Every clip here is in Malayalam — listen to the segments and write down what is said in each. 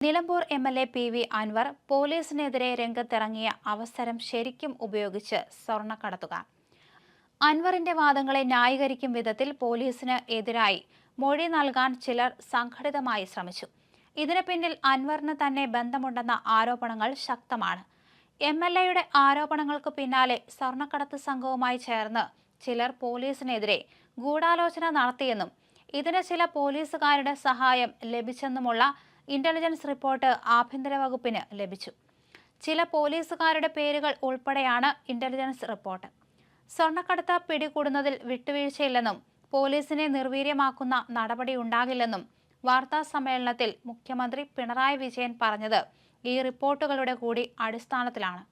Nilambur M L A P V Anvar പോലീസിനെതിരെ രംഗത്തിറങ്ങിയ അവസരം ശരിക്കും ഉപയോഗിച്ച് സ്വർണക്കടത്തുക അൻവറിന്റെ വാദങ്ങളെ ന്യായീകരിക്കും വിധത്തിൽ പോലീസിന് എതിരായി മൊഴി നൽകാൻ ചിലർ സംഘടിതമായി ശ്രമിച്ചു. ഇതിന് പിന്നിൽ അൻവറിന് തന്നെ ബന്ധമുണ്ടെന്ന ആരോപണങ്ങൾ ശക്തമാണ്. എം എൽ എയുടെ ആരോപണങ്ങൾക്ക് പിന്നാലെ സ്വർണക്കടത്ത് സംഘവുമായി ചേർന്ന് ചിലർ പോലീസിനെതിരെ ഗൂഢാലോചന നടത്തിയെന്നും ഇതിന് ചില പോലീസുകാരുടെ സഹായം ലഭിച്ചെന്നുമുള്ള ഇന്റലിജൻസ് റിപ്പോർട്ട് ആഭ്യന്തര വകുപ്പിന് ലഭിച്ചു. ചില പോലീസുകാരുടെ പേരുകൾ ഉൾപ്പെടെയാണ് ഇന്റലിജൻസ് റിപ്പോർട്ട് സ്വർണക്കടത്ത് പിടികൂടുന്നതിൽ വിട്ടുവീഴ്ചയില്ലെന്നും പോലീസിനെ നിർവീര്യമാക്കുന്ന നടപടിയുണ്ടാകില്ലെന്നും വാർത്താ സമ്മേളനത്തിൽ മുഖ്യമന്ത്രി പിണറായി വിജയൻ പറഞ്ഞത് ഈ റിപ്പോർട്ടുകളുടെ കൂടി അടിസ്ഥാനത്തിലാണ്.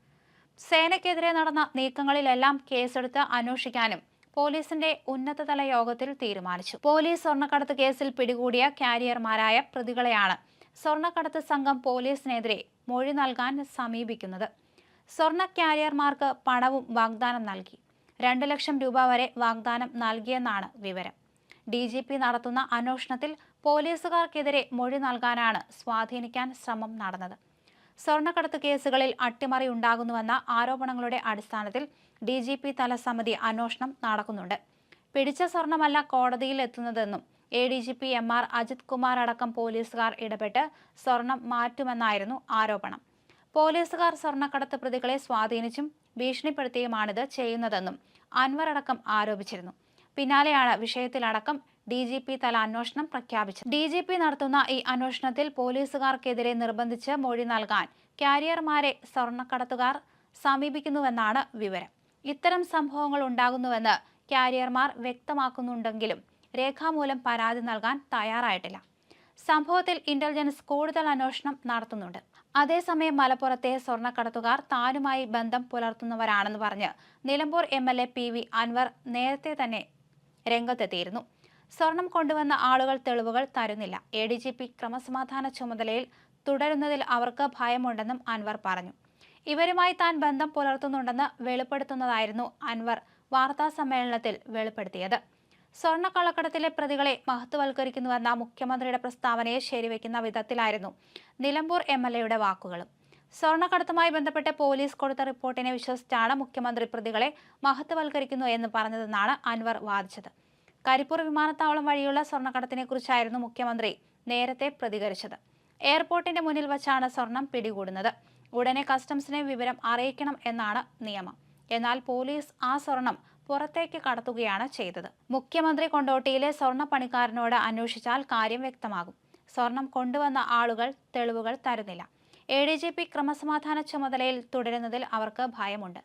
സേനയ്ക്കെതിരെ നടന്ന നീക്കങ്ങളിലെല്ലാം കേസെടുത്ത് അന്വേഷിക്കാനും പോലീസിന്റെ ഉന്നതതല യോഗത്തിൽ തീരുമാനിച്ചു. പോലീസ് സ്വർണക്കടത്ത് കേസിൽ പിടികൂടിയ കാരിയർമാരായ പ്രതികളെയാണ് സ്വർണക്കടത്ത് സംഘം പോലീസിനെതിരെ മൊഴി നൽകാൻ സമീപിക്കുന്നത്. സ്വർണ കാരിയർമാർക്ക് പണവും വാഗ്ദാനം നൽകി. രണ്ട് ലക്ഷം രൂപ വരെ വാഗ്ദാനം നൽകിയെന്നാണ് വിവരം. ഡി ജി പി നടത്തുന്ന അന്വേഷണത്തിൽ പോലീസുകാർക്കെതിരെ മൊഴി നൽകാനാണ് സ്വാധീനിക്കാൻ ശ്രമം നടന്നത്. സ്വർണക്കടത്ത് കേസുകളിൽ അട്ടിമറി ഉണ്ടാകുന്നുവെന്ന ആരോപണങ്ങളുടെ അടിസ്ഥാനത്തിൽ ഡി ജി പി തല സമിതി അന്വേഷണം നടക്കുന്നുണ്ട്. പിടിച്ച സ്വർണമല്ല കോടതിയിൽ എത്തുന്നതെന്നും A D G P M R Ajith Kumar അടക്കം പോലീസുകാർ ഇടപെട്ട് സ്വർണം മാറ്റുമെന്നായിരുന്നു ആരോപണം. പോലീസുകാർ സ്വർണക്കടത്ത് പ്രതികളെ സ്വാധീനിച്ചും ഭീഷണിപ്പെടുത്തിയുമാണിത് ചെയ്യുന്നതെന്നും അൻവർ അടക്കം ആരോപിച്ചിരുന്നു. പിന്നാലെയാണ് വിഷയത്തിലടക്കം ഡി ജി പി തല അന്വേഷണം പ്രഖ്യാപിച്ചു. ഡി ജി പി നടത്തുന്ന ഈ അന്വേഷണത്തിൽ പോലീസുകാർക്കെതിരെ നിർബന്ധിച്ച് മൊഴി നൽകാൻ കാരിയർമാരെ സ്വർണക്കടത്തുകാർ സമീപിക്കുന്നുവെന്നാണ് വിവരം. ഇത്തരം സംഭവങ്ങൾ ഉണ്ടാകുന്നുവെന്ന് കാരിയർമാർ വ്യക്തമാക്കുന്നുണ്ടെങ്കിലും രേഖാമൂലം പരാതി നൽകാൻ തയ്യാറായിട്ടില്ല. സംഭവത്തിൽ ഇന്റലിജൻസ് കൂടുതൽ അന്വേഷണം നടത്തുന്നുണ്ട്. അതേസമയം മലപ്പുറത്തെ സ്വർണക്കടത്തുകാർ താനുമായി ബന്ധം പുലർത്തുന്നവരാണെന്ന് പറഞ്ഞ് Nilambur M L A P V Anvar നേരത്തെ തന്നെ രംഗത്തെത്തിയിരുന്നു. സ്വർണം കൊണ്ടുവന്ന ആളുകൾ തെളിവുകൾ തരുന്നില്ല. എ ഡി ജി പി ക്രമസമാധാന ചുമതലയിൽ തുടരുന്നതിൽ അവർക്ക് ഭയമുണ്ടെന്നും അൻവർ പറഞ്ഞു. ഇവരുമായി താൻ ബന്ധം പുലർത്തുന്നുണ്ടെന്ന് വെളിപ്പെടുത്തുന്നതായിരുന്നു അൻവർ വാർത്താ സമ്മേളനത്തിൽ വെളിപ്പെടുത്തിയത്. സ്വർണക്കള്ളക്കടത്തിലെ പ്രതികളെ മഹത്വവൽക്കരിക്കുന്നുവെന്ന മുഖ്യമന്ത്രിയുടെ പ്രസ്താവനയെ ശരിവെക്കുന്ന വിധത്തിലായിരുന്നു നിലമ്പൂർ എം എൽ എയുടെ വാക്കുകളും. സ്വർണക്കടത്തുമായി ബന്ധപ്പെട്ട് പോലീസ് കൊടുത്ത റിപ്പോർട്ടിനെ വിശ്വസിച്ചാണ് മുഖ്യമന്ത്രി പ്രതികളെ മഹത്വവൽക്കരിക്കുന്നു എന്ന് പറഞ്ഞതെന്നാണ് അൻവർ വാദിച്ചത്. കരിപ്പൂർ വിമാനത്താവളം വഴിയുള്ള സ്വർണക്കടത്തിനെക്കുറിച്ചായിരുന്നു മുഖ്യമന്ത്രി നേരത്തെ പ്രതികരിച്ചത്. എയർപോർട്ടിന്റെ മുന്നിൽ വച്ചാണ് സ്വർണം പിടികൂടുന്നത്. ഉടനെ കസ്റ്റംസിനെ വിവരം അറിയിക്കണം എന്നാണ് നിയമം. എന്നാൽ പോലീസ് ആ സ്വർണം പുറത്തേക്ക് കടത്തുകയാണ് ചെയ്തത്. മുഖ്യമന്ത്രി കൊണ്ടോട്ടിയിലെ സ്വർണ പണിക്കാരനോട് അന്വേഷിച്ചാൽ കാര്യം വ്യക്തമാകും. സ്വർണം കൊണ്ടുവന്ന ആളുകൾ തെളിവുകൾ തരുന്നില്ല. എ ഡി ജി പി ക്രമസമാധാന ചുമതലയിൽ തുടരുന്നതിൽ അവർക്ക് ഭയമുണ്ട്.